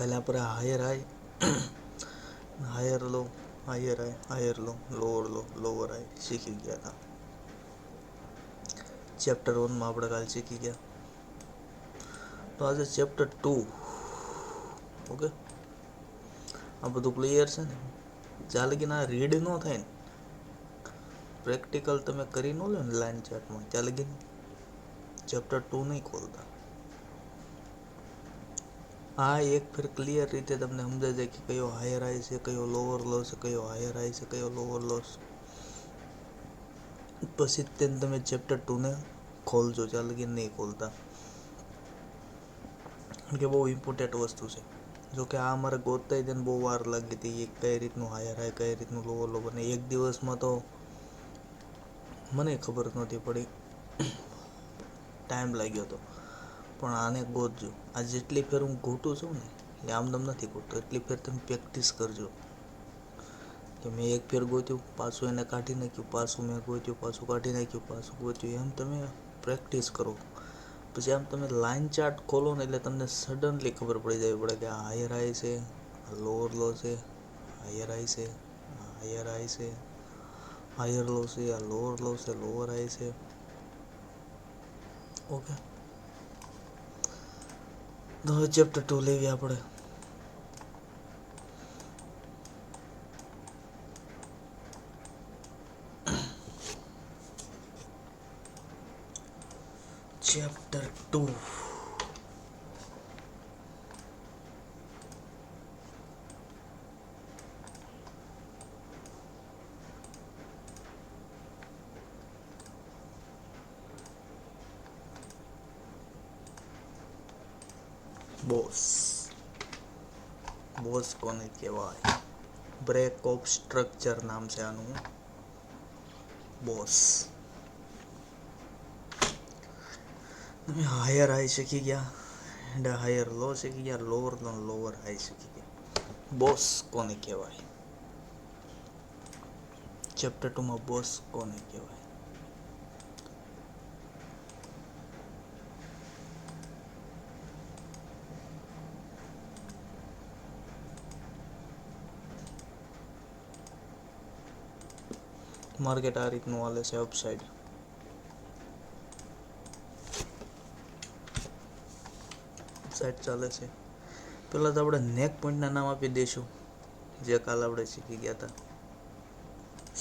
કાલે આપણે higher high higher low higher high higher low lower low lower high શીખી ગયા હતા ચેપ્ટર વનમાં આપણે કાલ શીખી ગયા તો આજે ચેપ્ટર ટુ ઓકે આ બધું ક્લિયર છે ને જ્યાં લગીને આ રીડ ન થાય ને પ્રેક્ટિકલ તમે કરી ન ને લાઈન ચાર્ટમાં લગીને ચેપ્ટર ટુ નહીં ખોલતા આ એક ફેર ક્લિયર રીતે તમને સમજાઈ જાય કે કયો હાયર હાઈ છે, કયો લોઅર લો છે, કયો હાયર હાઈ છે, કયો લોઅર લો છે. પછી તેને તમે ચેપ્ટર ટુને ખોલજો જ્યાં કે નહીં ખોલતા. કે બહુ ઇમ્પોર્ટન્ટ વસ્તુ છે. જો કે આ અમારે ગોતતા તેને બહુ વાર લાગી હતી કઈ રીતનું હાયર હાઈ કઈ રીતનું લોઅર લો બને. એક દિવસમાં તો મને ખબર નહોતી પડી. ટાઈમ લાગ્યો હતો. પણ આને ગોતજો. આ જેટલી ફેર હું ગોતું છું ને, એ આમદમ નથી ગોતતો. એટલી ફેર તમે પ્રેક્ટિસ કરજો. કે મેં એક ફેર ગોત્યું, પાછું એને કાઢી નાખ્યું, પાછું મેં ગોત્યું, પાછું કાઢી નાખ્યું, પાછું ગોત્યું. એમ તમે પ્રેક્ટિસ કરો. પછી આમ તમે લાઇન ચાર્ટ ખોલો ને એટલે તમને સડનલી ખબર પડી જાય. પડે કે આ હાયર હાઈ છે, આ લોઅર લો છે હાયર હાઈ છે, આ હાયર હાઈ છે હાયર લો છે, આ લોઅર લો છે લોઅર હાઈ છે. ઓકે તો ચેપ્ટર ટુ લેવી આપણે ચેપ્ટર ટુ બોસ બોસ કોને કહેવાય? બ્રેક ઓફ સ્ટ્રક્ચર નામ છે આનું. બોસ તમે હાયર હાઈ શીખી ગયા? હાયર લો શીખી ગયા? લોઅર લો લોઅર હાઈ શીખી ગયા? બોસ કોને કહેવાય? ચેપ્ટર ટુમાં બોસ કોને કહેવાય? માર્કેટ આ રીતનું હાલે છે અપસાઇડ સાઇડ ચાલે છે. પહેલાં તો આપણે નેક પોઈન્ટના નામ આપી દઈશું, જે કાલ આપણે શીખી ગયા હતા.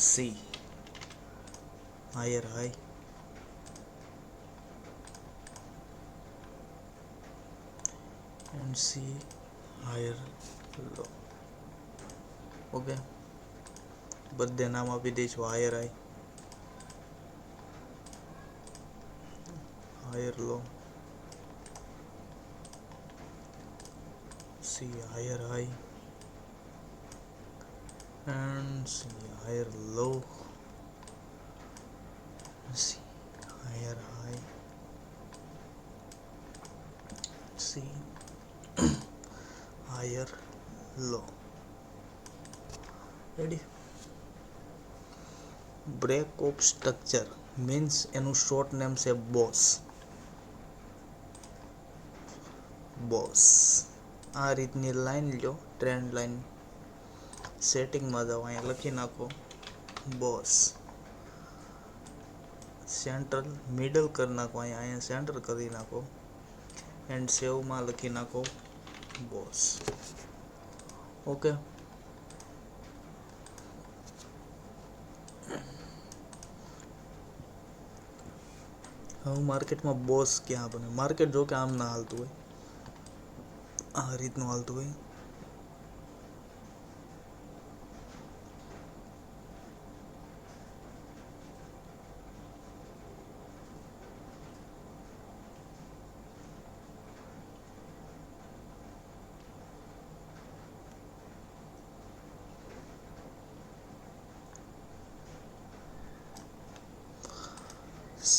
C higher high and C higher low okay બધે નામ આપી દઈશું higher high higher low see higher high and see higher low see higher high see higher low ready break of structure means એનું શોર્ટ નેમ છે BOS. BOS. આ રીતની line લો trend line સેટિંગમાં જાઓ, અહીંયા લખી નાખો, બોસ. સેન્ટ્રલ મિડલ કરી નાખો, અહીંયા અહીંયા સેન્ટર કરી નાખો. એન્ડ સેવમાં લખી નાખો, બોસ. ઓકે હવે માર્કેટમાં બોસ ક્યાં બને? માર્કેટ જો કે આમ ના હાલતું હોય. આ રીતનું હાલતું હોય.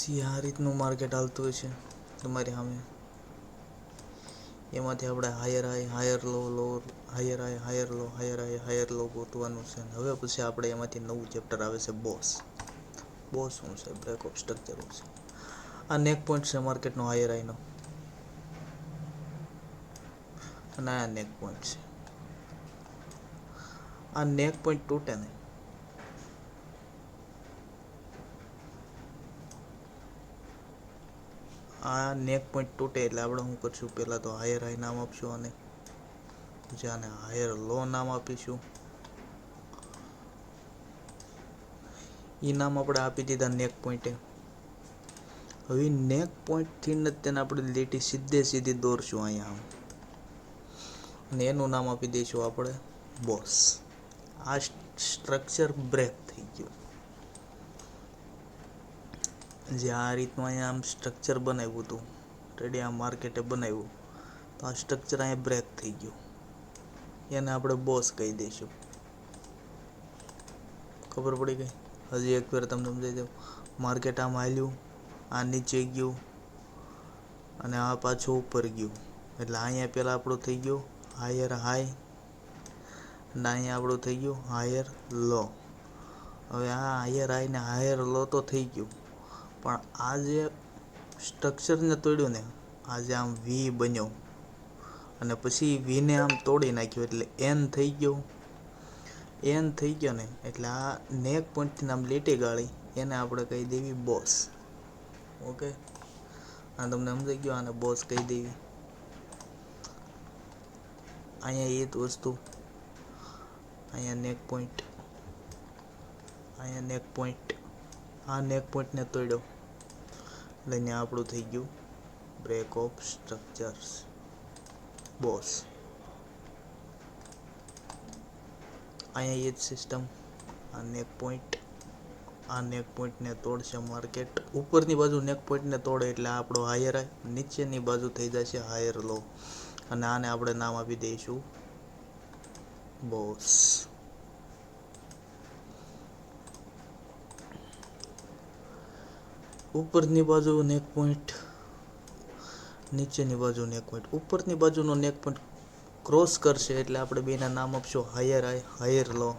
સી આ રીતનું માર્કેટ હાલતું હોય છે તમારી સામે. એમાંથી આપણે higher high higher low low higher high higher low higher high higher low ગોતવાનું છે. હવે પછી આપણે એમાંથી નવું ચેપ્ટર આવે છે બોસ બોસ શું છે? બ્રેક ઓફ સ્ટ્રક્ચર છે? આ નેક પોઈન્ટ છે માર્કેટનો હાયર હાઈનો અને આ નેક પોઈન્ટ છે. આ નેક પોઈન્ટ તૂટે નહીં. આ નેક પોઈન્ટ તૂટે એટલે આપણે શું કરશું? પહેલાં તો હાયર હાઈ નામ આપશું અને પછી હાયર લો નામ આપીશું. એ નામ આપણે આપી દીધા નેક પોઈન્ટે હવે નેક પોઈન્ટથી જ તેને આપણે લીટી સીધે સીધી દોરશું અહીંયા આમ. અને એનું નામ આપી દઈશું આપણે બોસ આ સ્ટ્રક્ચર બ્રેક થઈ ગયું. જે આ રીતનું અહીંયા આમ સ્ટ્રક્ચર બનાવ્યું હતું. રેડી આ માર્કેટે બનાવ્યું. તો આ સ્ટ્રક્ચર અહીંયા બ્રેક થઈ ગયું. એને આપણે બોસ કહી દઈશું. ખબર પડી ગઈ? હજી એક વાર તમને સમજાવી દઉં. માર્કેટ આમ હાલ્યું, આ નીચે ગયું અને આ પાછું ઉપર ગયું. એટલે અહીંયા પહેલાં આપણું થઈ ગયું હાયર હાઈ અને અહીંયા આપણું થઈ ગયું હાયર લો હવે આ હાયર હાઈ ને હાયર લો તો થઈ ગયું. પણ આ જે સ્ટ્રક્ચરને તોડ્યું ને, આજે આમ વી બન્યો. અને પછી વીને આમ તોડી નાખ્યું, એટલે એન થઈ ગયો. એન થઈ ગયો ને, એટલે આ નેક પોઈન્ટથી આમ લીટી ગાળી, એને આપણે કહી દેવી બોસ ઓકે? આ તમને સમજાઈ ગયો, આને બોસ કહી દેવી. અહીંયા એ જ વસ્તુ. અહીંયા નેક પોઈન્ટ અહીંયા નેક પોઈન્ટ આ નેક પોઈન્ટને તોડ્યો. એટલે અહીંયા આપણું થઈ ગયું. બ્રેક ઓફ સ્ટ્રક્ચર્સ બોસ અહીંયા એ જ સિસ્ટમ આ નેક પોઈન્ટ આ નેક પોઈન્ટને તોડશે માર્કેટ ઉપરની બાજુ નેક પોઈન્ટને તોડે એટલે આપણો હાયર નીચેની બાજુ થઈ જશે હાયર લો અને આને આપણે નામ આપી દઈશું. બોસ ઉપરની બાજુ નેક પોઈન્ટ નીચેની બાજુ નેક પોઈન્ટ ઉપરની બાજુનો નેક પોઈન્ટ ક્રોસ કરશે એટલે આપણે બેના નામ આપશું હાયર આય હાયર લો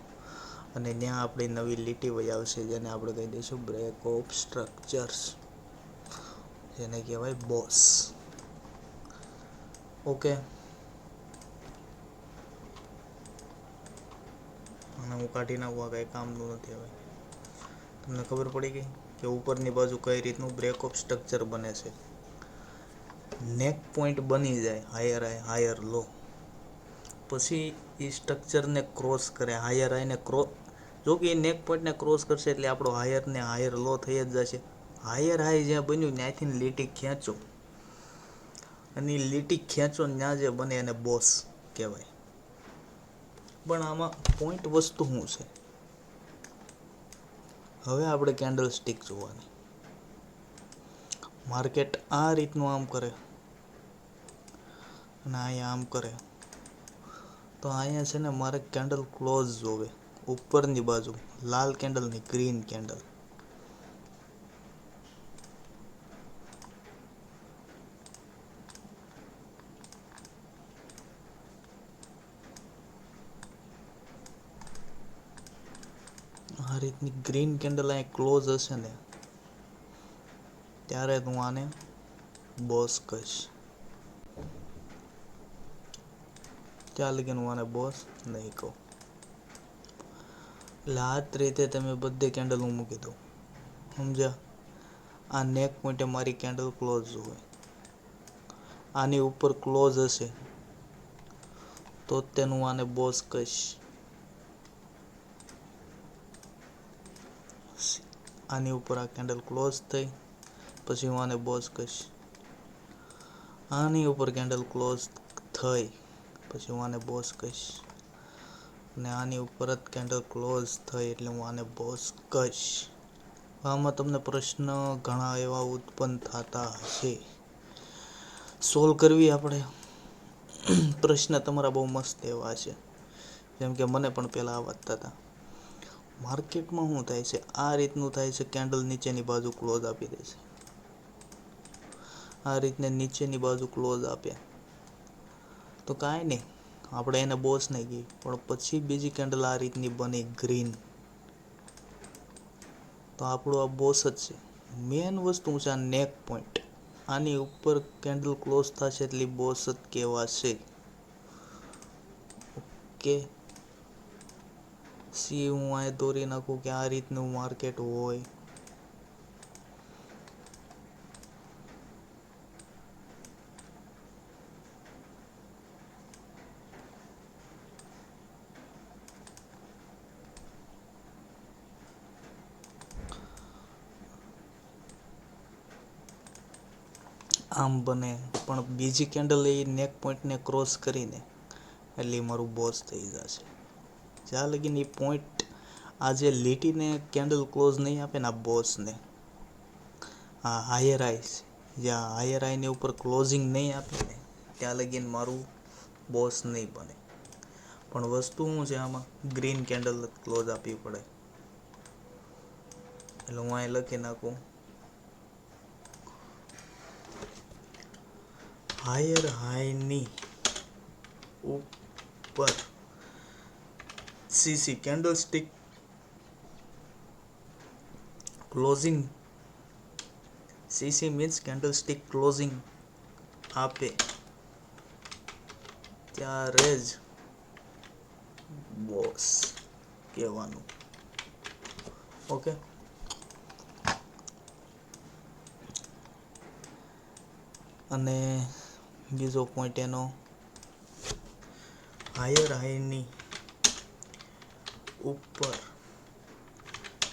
અને ત્યાં આપણી નવી લીટી વય આવશે જેને આપણે કહી દઈશું બ્રેક ઓફ સ્ટ્રક્ચર્સ જેને કહેવાય બોસ ઓકે અને હું કાઢી નાખું, આ કાંઈ કામનું નથી હવે. તમને ખબર પડી ગઈ? કે ઉપરની બાજુ કઈ રીતનું બ્રેક ઓફ સ્ટ્રક્ચર બને છે. નેક પોઈન્ટ બની જાય હાયર હાઈ હાયર લો પછી એ સ્ટ્રક્ચરને ક્રોસ કરે હાયર હાઈને ક્રોસ જો કે એ નેક પોઈન્ટને ક્રોસ કરશે એટલે આપણો હાયરને હાયર લો થઈ જ જશે. હાયર હાઈ જ્યાં બન્યું ત્યાંથી લીટી ખેંચો. અને લીટી ખેંચો ત્યાં જે બને એને બોસ કહેવાય. પણ આમાં પોઈન્ટ વસ્તુ શું છે? હવે આપણે કેન્ડલ સ્ટિક જોવાની. માર્કેટ આ રીતનું આમ કરે. અને અહીંયા આમ કરે. તો અહીંયા છે ને મારે કેન્ડલ ક્લોઝ જોવે. ઉપરની બાજુ, લાલ કેન્ડલની ગ્રીન કેન્ડલ આ રીતની ગ્રીન કેન્ડલ અહીંયા ક્લોઝ હશે ને, ત્યારે હું આને બોસ કહીશ. ત્યાં લગીને હું આને બોસ નહીં કહું. એટલે રીતે તમે બધે કેન્ડલ હું મૂકી દઉં. સમજ્યા? આ નેક પોઈન્ટે મારી કેન્ડલ ક્લોઝ હોય. આની ઉપર ક્લોઝ હશે, તો તેનું આને બોસ કહીશ. આની ઉપર આ કેન્ડલ ક્લોઝ થઈ. પછી હું આને બોઝ કહીશ. આની ઉપર કેન્ડલ ક્લોઝ થઈ. પછી હું આને બોસ કહીશ. અને આની ઉપર જ કેન્ડલ ક્લોઝ થઈ એટલે હું આને બોસ કહીશ. આમાં તમને પ્રશ્ન ઘણા એવા ઉત્પન્ન થતા હશે. સોલ્વ કરવી આપણે. પ્રશ્ન તમારા બહુ મસ્ત એવા છે. જેમ કે મને પણ પહેલાં આવડતા હતા માર્કેટમાં શું થાય છે? આ રીતનું થાય છે, કેન્ડલ નીચેની બાજુ ક્લોઝ આપી દે છે. આ રીતને નીચેની બાજુ ક્લોઝ આપે. તો કાંઈ નહીં, આપણે એને બોસ નહીં ગઈ પણ પછી બીજી કેન્ડલ આ રીતની બની ગ્રીન. તો આપણું આ બોસ જ છે. મેઇન વસ્તુ છે આ નેક પોઈન્ટ. આની ઉપર કેન્ડલ ક્લોઝ થશે એટલી બોસ જ કહેવાશે ઓકે. સી હું અહીંયા દોરી નાખું કે આ રીતનું માર્કેટ હોય? આમ બને, પણ બીજી કેન્ડલ એ નેક પોઈન્ટને ક્રોસ કરીને, એટલે મારું બોસ થઈ જશે. જ્યાં લગીન એ પોઈન્ટ આ જે લીટીને કેન્ડલ ક્લોઝ નહીં આપે ને આ બોસને. આ હાયર આઈસ જ્યાં હાયર આઈને ઉપર ક્લોઝિંગ નહીં આપે ને, ત્યાં લગીન મારું બોસ નહીં બને. પણ વસ્તુ શું છે આમાં? ગ્રીન કેન્ડલ ક્લોઝ આપવી પડે. એટલે હું અહીં લખી નાખું. હાયર હાઈની ઉપર CC candle stick closing CC means candle stick closing આપે ત્યારે જ બોસ કહેવાનું ઓકે અને બીજો પોઈન્ટ એનો હાયર હાઈની ઉપર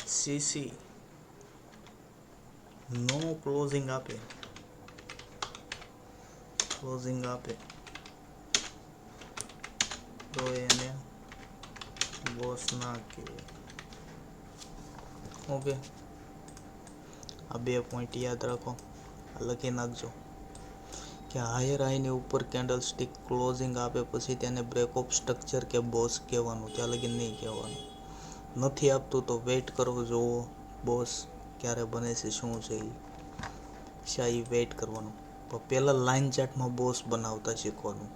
સીસી નો ક્લોઝિંગ આપે ક્લોઝિંગ આપે તો એને બોસ ના કહેવાય ઓકે આ બે પોઈન્ટ યાદ રાખો આ લખી નાખજો કે હાયર હાઈની ઉપર કેન્ડલ સ્ટિક ક્લોઝિંગ આપે પછી તેને બ્રેક ઓફ સ્ટ્રક્ચર કે બોસ કહેવાનું, ત્યાં લગી નહીં કહેવાનું. નથી આપતું તો વેઇટ કરો જોવો બોસ ક્યારે બને છે, શું છે એ શાહી વેઇટ કરવાનું. પણ પહેલાં લાઇન ચાર્ટમાં બોસ બનાવતા શીખવાનું.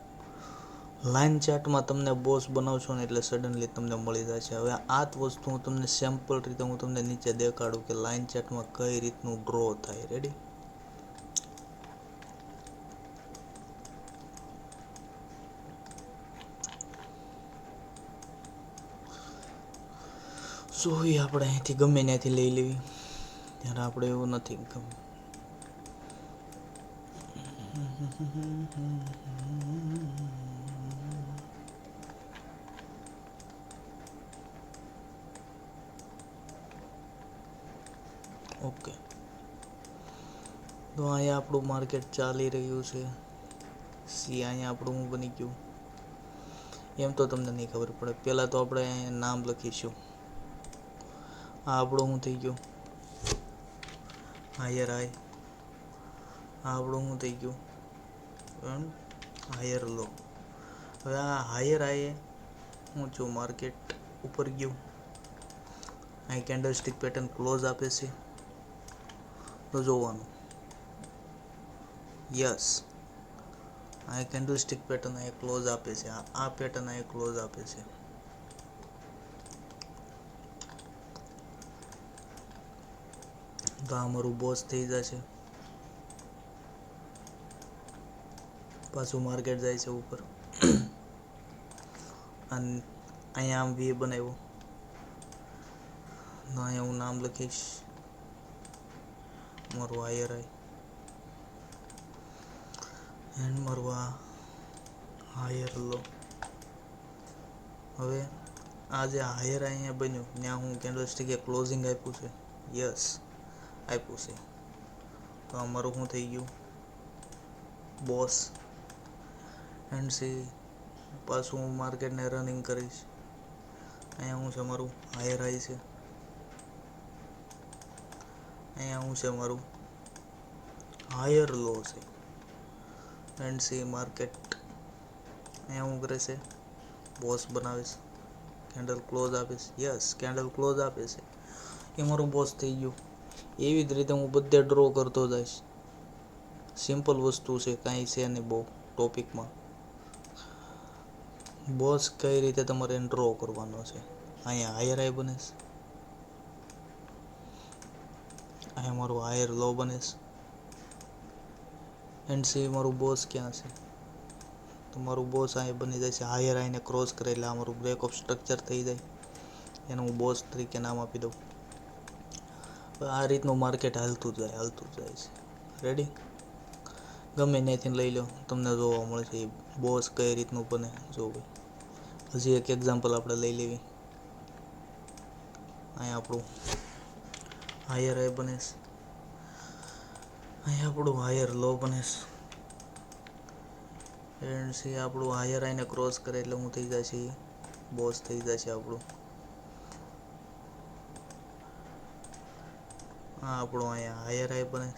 લાઇન ચાર્ટમાં તમને બોસ બનાવશો ને એટલે સડનલી તમને મળી જશે. હવે આ જ વસ્તુ હું તમને સેમ્પલ રીતે હું તમને નીચે દેખાડું કે લાઇન ચાર્ટમાં કઈ રીતનું ડ્રો થાય. રેડી સોઈ આપણે અહીંથી ગમે ત્યાંથી લઈ લેવી. ત્યારે આપણે એવું નથી ગમે ઓકે. તો અહીંયા આપણું માર્કેટ ચાલી રહ્યું છે. સી, અહીંયા આપણું હું બની ગયું. એમ તો તમને નહીં ખબર પડે. પહેલાં તો આપણે નામ લખીશું. આ આપણો હું થઈ ગયો. Higher high. આ આપણો હું થઈ ગયું. Higher low. હવે આ હાયર હાઈ હું જો માર્કેટ ઉપર ગયું. અહીં કેન્ડલ સ્ટિક પેટર્ન ક્લોઝ આપે છે. તો જોવાનું. યસ આ કેન્ડલ સ્ટિક પેટર્ન અહીં ક્લોઝ આપે છે. આ પેટર્ન અહીં ક્લોઝ આપે છે. તો આ મારું બોસ થઈ જશે. પાછું માર્કેટ જાય છે ઉપર. અને અહીંયા આમ વીએ બનાવ્યો. અહીંયા હું નામ લખીશ. મારું હાયર આઈ એન્ડ મારું આ હાયર લો. હવે આ જે હાયર અહીંયા બન્યું, ત્યાં હું કેન્ડલ સ્ટીકે ક્લોઝિંગ આપ્યું છે. યસ આપ્યું છે. તો અમારું શું થઈ ગયું? બોસ એન્ડ સી પાછું હું માર્કેટને રનિંગ કરીશ. અહીંયા હું છે મારું હાયર હાઈ છે. અહીંયા હું છે મારું હાયર લો છે. એન્ડ સી માર્કેટ અહીંયા હું કરે છે? બોસ બનાવીશ. કેન્ડલ ક્લોઝ આપીશ. યસ કેન્ડલ ક્લોઝ આપે છે. એ મારું બોસ થઈ ગયું. એવી જ રીતે હું બધે ડ્રો કરતો જઈશ. સિમ્પલ વસ્તુ છે, કાંઈ છે નહીં બહુ ટોપિકમાં. બોસ કઈ રીતે તમારે ડ્રો કરવાનો છે? અહીંયા હાયર હાઈ બને છે. અહીંયા મારું હાયર લો બને છે. એન્ડ સી મારું બોસ ક્યાં છે? તમારું બોસ અહીં બની જાય છે હાયર આઈને ક્રોસ કરે, એટલે અમારું બ્રેક ઓફ સ્ટ્રક્ચર થઈ જાય. એને હું બોસ તરીકે નામ આપી દઉં. આ રીતનું માર્કેટ હાલતું જાય હાલતું જાય છે. રેડી ગમે ત્યાંથી લઈ લો. તમને જોવા મળશે એ બોસ કઈ રીતનું બને. જો હજી એક એક્ઝામ્પલ આપણે લઈ લેવી. અહીંયા આપણું હાયર એ બને છે. અહીંયા આપણું હાયર લો બને છે. એન્ડ સી આપણું હાયર આઈને ક્રોસ કરે એટલે હું થઈ જાય છે બોસ થઈ જાય છે આપણું. આ આપણું અહીંયા હાયર હાઈ બને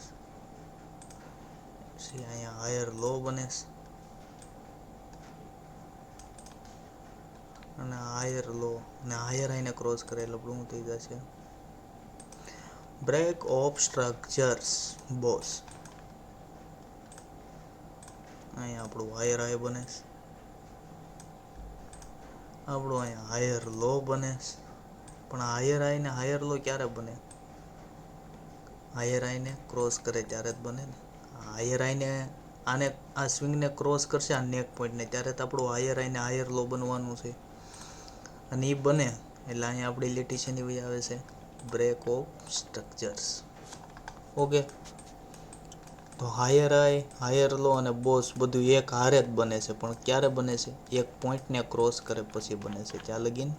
પછી અહીંયા હાયર લો બને અને હાયર લો અને હાયર આઈને ક્રોસ કરે એટલે આપણું થઈ થઈ જશે? બ્રેક ઓફ સ્ટ્રક્ચર્સ બોસ અહીંયા આપણું હાયર હાઈ બને આપણું અહીંયા હાયર લો બને પણ હાયર હાઈ ને હાયર લો ક્યારે બને? હાયર આઈને ક્રોસ કરે ત્યારે જ બને ને. હાયર આઈને આને, આ સ્વિંગને ક્રોસ કરશે આ નેક પોઈન્ટને ત્યારે તો આપણું હાયર આઈને હાયર લો બનવાનું છે. અને એ બને એટલે અહીંયા આપણી લીટી શેની વહી આવે છે બ્રેક ઓફ સ્ટ્રક્ચર્સ ઓકે તો હાયર આય હાયર લો અને બોસ બધું એક હારે જ બને છે. પણ ક્યારે બને છે? એક પોઈન્ટને ક્રોસ કરે પછી બને છે. ત્યાં લગીન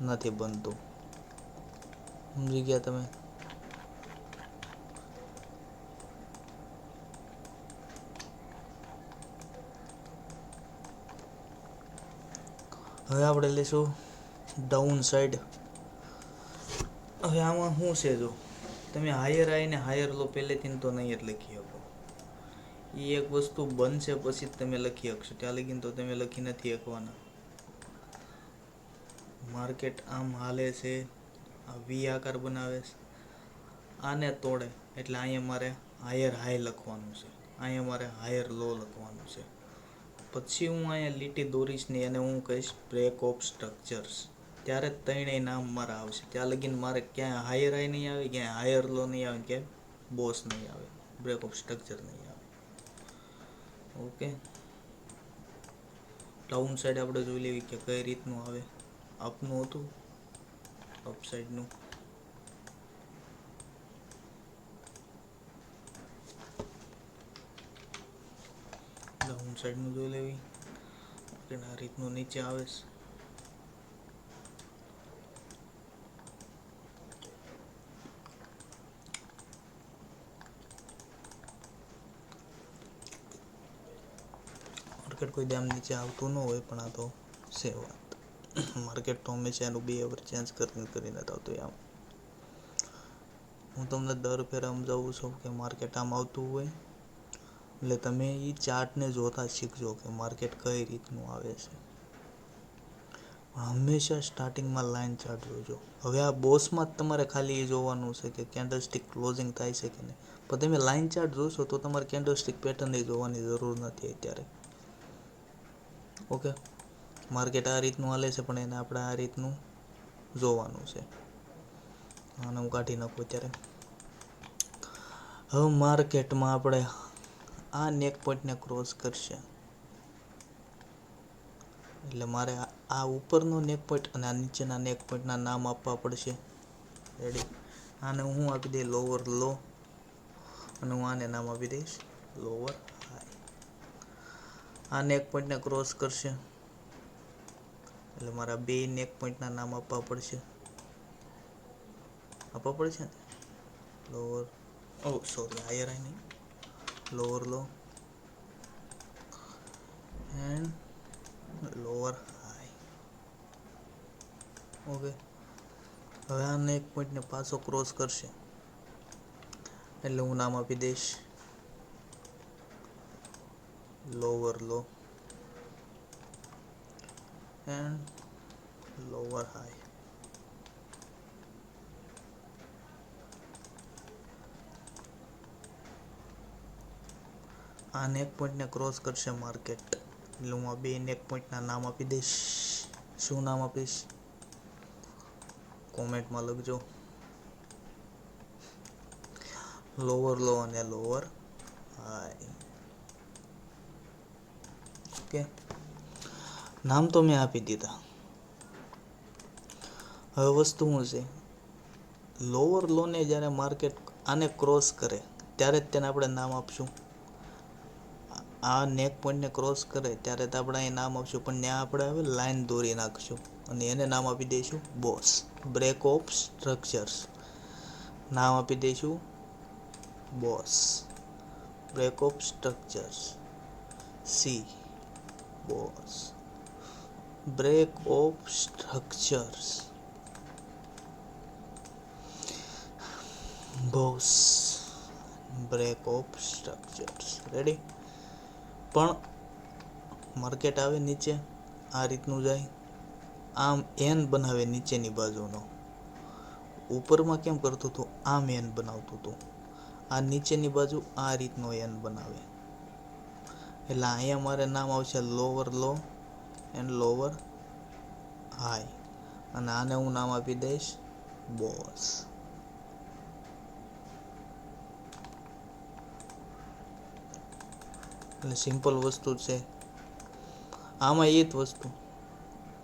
નથી બનતું. સમજી ગયા તમે? હવે આપણે લઈશું ડાઉન સાઈડ હવે આમાં શું છે જો? તમે હાયર આવીને હાયર લો, પહેલેથી તો નહીં જ લખી શકો. એ એક વસ્તુ બનશે પછી જ તમે લખી શકશો. ત્યાં લગીને તો તમે લખી નથી શકવાના. માર્કેટ આમ હાલે છે. આ વી આકાર બનાવે છે. આને તોડે. એટલે અહીંયા મારે હાયર હાઈ લખવાનું છે. અહીંયા મારે હાયર લો લખવાનું છે. પછી હું અહીંયા લીટી દોરીશ ને એને હું કહીશ બ્રેક ઓફ સ્ટ્રક્ચર્સ ત્યારે ત્રણેય નામ મારા આવશે. ત્યાં લગીને મારે ક્યાંય હાયર આઈ નહીં આવે, ક્યાંય હાયર લો નહીં આવે, ક્યાંય બોસ નહીં આવે. બ્રેક ઓફ સ્ટ્રક્ચર નહીં આવે. ઓકે ડાઉન સાઈડ આપણે જોઈ લેવી કે કઈ રીતનું આવે. અપનું હતું? અપ સાઈડનું ડાઉન સાઈડનું જોઈ લેવી. આ રીતનું નીચે આવે છે. માર્કેટ કોઈ દામ નીચે આવતું ન હોય, પણ આ તો છે વાત. માર્કેટ તો હંમેશા એનું બિહેવિયર ચેન્જ કરીને કરીને આવતું આમ. હું તમને દર ફેર સમજાવું છું કે માર્કેટ આમ આવતું હોય એટલે તમે એ ચાર્ટને જોતા શીખજો કે માર્કેટ કઈ રીતનું આવે છે. હંમેશા સ્ટાર્ટિંગમાં લાઈન ચાર્ટ જોજો. હવે આ બોસમાં જ તમારે ખાલી એ જોવાનું છે કે કેન્ડલ સ્ટિક ક્લોઝિંગ થાય છે કે નહીં. પણ તમે લાઈન ચાર્ટ જોશો તો તમારે કેન્ડલ સ્ટિક પેટર્ન જોવાની જરૂર નથી અત્યારે. ઓકે? માર્કેટ આ રીતનું હાલે છે પણ એને આપણે આ રીતનું જોવાનું છે. આને હું કાઢી નાખું અત્યારે. હવે માર્કેટમાં આપણે આ નેક પોઈન્ટને ક્રોસ કરશે. એટલે મારે આ- ઉપરનો નેક પોઈન્ટ અને આ નીચેના નેક પોઈન્ટના નામ આપવા પડશે. રેડી આને હું આપી દઈ લોવર લો અને હું આને નામ આપી દઈશ લોવર હાઈ આ નેક પોઈન્ટને ક્રોસ કરશે. એટલે મારા બે નેક પોઈન્ટના નામ આપવા પડશે. આપવા પડશે ને? લોવર ઓ સોરી હાયર આઈ નહીં. Lower low and lower high. Okay હવે આને એક પોઈન્ટને પાછો ક્રોસ કરશે. એટલે હું નામ આપી દઈશ. Lower low and lower high આ નેક પોઈન્ટને ક્રોસ કરશે માર્કેટ એટલે હું આ બે નેક પોઈન્ટના નામ આપી દઈશ. શું નામ આપીશ? કોમેન્ટમાં લખજો. લોવર લો અને લોવર હાઈ ઓકે નામ તો મેં આપી દીધા. હવે વસ્તુ શું છે? લોવર લોને જ્યારે માર્કેટ આને ક્રોસ કરે, ત્યારે જ તેને આપણે નામ આપશું. આ નેક પોઈન્ટને ક્રોસ કરે ત્યારે તો આપણે અહીં નામ આપશું, પણ ત્યાં આપણે હવે લાઈન દોરી નાખશું અને એને નામ આપી દઈશું બોસ બ્રેક ઓફ સ્ટ્રક્ચર્સ નામ આપી દઈશું BOS break of structures C BOS break of structures BOS break of structures ready પણ માર્કેટ આવે નીચે, આ રીતનું જાય આમ એન બનાવે નીચેની બાજુનો. ઉપરમાં કેમ કરતું હતું? આમ એન બનાવતું હતું. આ નીચેની બાજુ આ રીતનો એન બનાવે. એટલે અહીંયા મારે નામ આવશે lower low and lower high અને આને હું નામ આપી દઈશ બોસ એટલે સિમ્પલ વસ્તુ છે. આમાં એ જ વસ્તુ.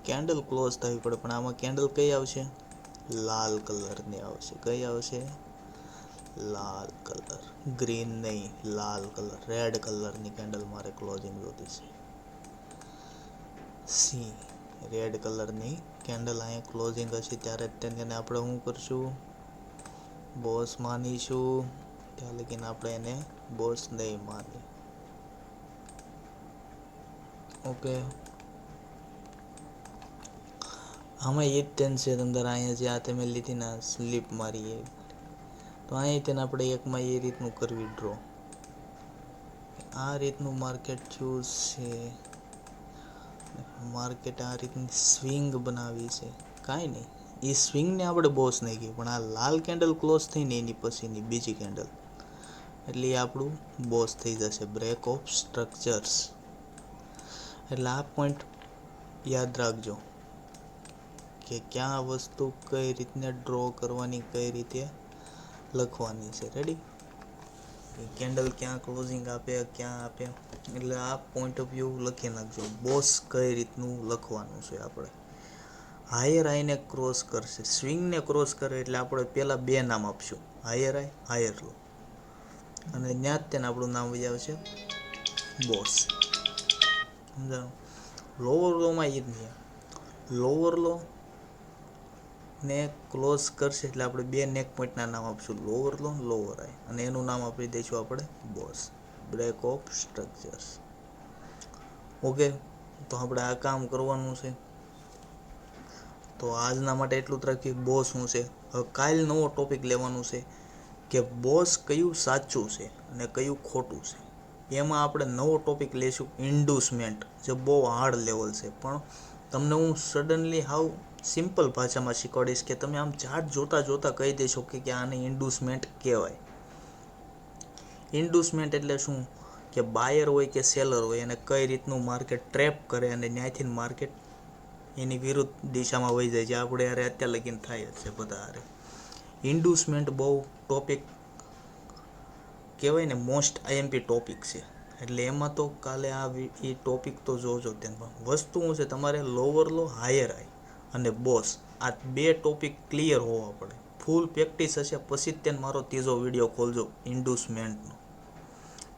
કેન્ડલ ક્લોઝ થવી પડે, પણ આમાં કેન્ડલ કઈ આવશે? લાલ કલરની આવશે. કઈ આવશે? લાલ કલર. ગ્રીન નહીં, લાલ કલર. રેડ કલરની કેન્ડલ મારે ક્લોઝિંગ જોતી છે. સી રેડ કલરની કેન્ડલ અહીંયા ક્લોઝિંગ હશે ત્યારે તેને આપણે શું કરશું? બોસ માનીશું. ત્યાં લગીને આપણે એને બોસ નહીં માનીએ. ઓકે આમાં એ જ ટેન્શન અંદર અહીંયા જે આ તમે લીધી ના સ્લીપ એ. તો અહીંયા તેને આપણે એકમાં એ રીતનું કરવી ડ્રો આ રીતનું માર્કેટ થયું છે. માર્કેટ આ રીતની સ્વિંગ બનાવી છે. કાંઈ નહીં. એ સ્વિંગને આપણે બોસ નહીં કહી પણ આ લાલ કેન્ડલ ક્લોઝ થઈને એની પછીની બીજી કેન્ડલ એટલે એ આપણું બોસ થઈ જશે. બ્રેક ઓફ સ્ટ્રક્ચર્સ એટલે આ પોઈન્ટ યાદ રાખજો કે ક્યાં વસ્તુ કઈ રીતને ડ્રો કરવાની, કઈ રીતે લખવાની છે. રેડી કેન્ડલ ક્યાં ક્લોઝિંગ આપે, ક્યાં આપે? એટલે આ પોઈન્ટ ઓફ વ્યૂ લખી નાખજો. બોસ કઈ રીતનું લખવાનું છે આપણે? હાયર આઈને ક્રોસ કરશે. સ્વિંગને ક્રોસ કરે એટલે આપણે પહેલાં બે નામ આપશું. હાયર આઈ હાયર લો અને ત્યાં જ તેને આપણું નામ આવશે. બોસ સમજાણું લોઅર લોમાં એ જ નહીં લોવર લો ને ક્લોઝ કરશે એટલે આપણે બે નેક પોઈન્ટના નામ આપશું લોવર લો લોવર આઈ અને એનું નામ આપી દઈશું આપણે BOS break of structures okay તો આપણે આ કામ કરવાનું છે તો આજના માટે એટલું જ રાખીએ બોસ શું છે હવે કાલ નવો ટોપિક લેવાનું છે કે બોસ કયું સાચું છે અને કયું ખોટું છે એમાં આપણે નવો ટોપિક લઈશું ઇન્ડ્યુસમેન્ટ જે બહુ હાર્ડ લેવલ છે. પણ તમને હું સડનલી હાવ સિમ્પલ ભાષામાં શીખવાડીશ કે તમે આમ ચાર્ટ જોતા જોતા કહી દેશો કે આને ઇન્ડુસમેન્ટ કહેવાય. ઇન્ડ્યુસમેન્ટ એટલે શું? કે બાયર હોય કે સેલર હોય એને કઈ રીતનું માર્કેટ ટ્રેપ કરે અને ન્યાયથી માર્કેટ એની વિરુદ્ધ દિશામાં વહી જાય છે. આપણે યારે અત્યારે લગીને થાય જ છે બધા હારે ઇન્ડ્યુસમેન્ટ બહુ ટોપિક કહેવાય ને મોસ્ટ આઈએમપી ટોપિક છે. એટલે એમાં તો કાલે આ એ ટોપિક તો જોજો ધ્યાનમાં વસ્તુ શું છે? તમારે લોવર લો હાયર આઈ અને બોસ આ બે ટોપિક ક્લિયર હોવા પડે. ફૂલ પ્રેક્ટિસ હશે, પછી જ મારો ત્રીજો વીડિયો ખોલજો ઇન્ડુસમેન્ટનો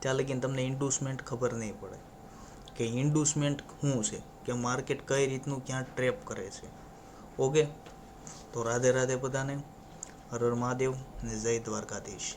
ત્યાં લગીને તમને ઇન્ડ્યુસમેન્ટ ખબર નહીં પડે. કે ઇન્ડુસમેન્ટ શું છે? કે માર્કેટ કઈ રીતનું ક્યાં ટ્રેપ કરે છે? ઓકે તો રાધે રાધે બધાને. હર મહાદેવ ને જય દ્વારકાધીશ.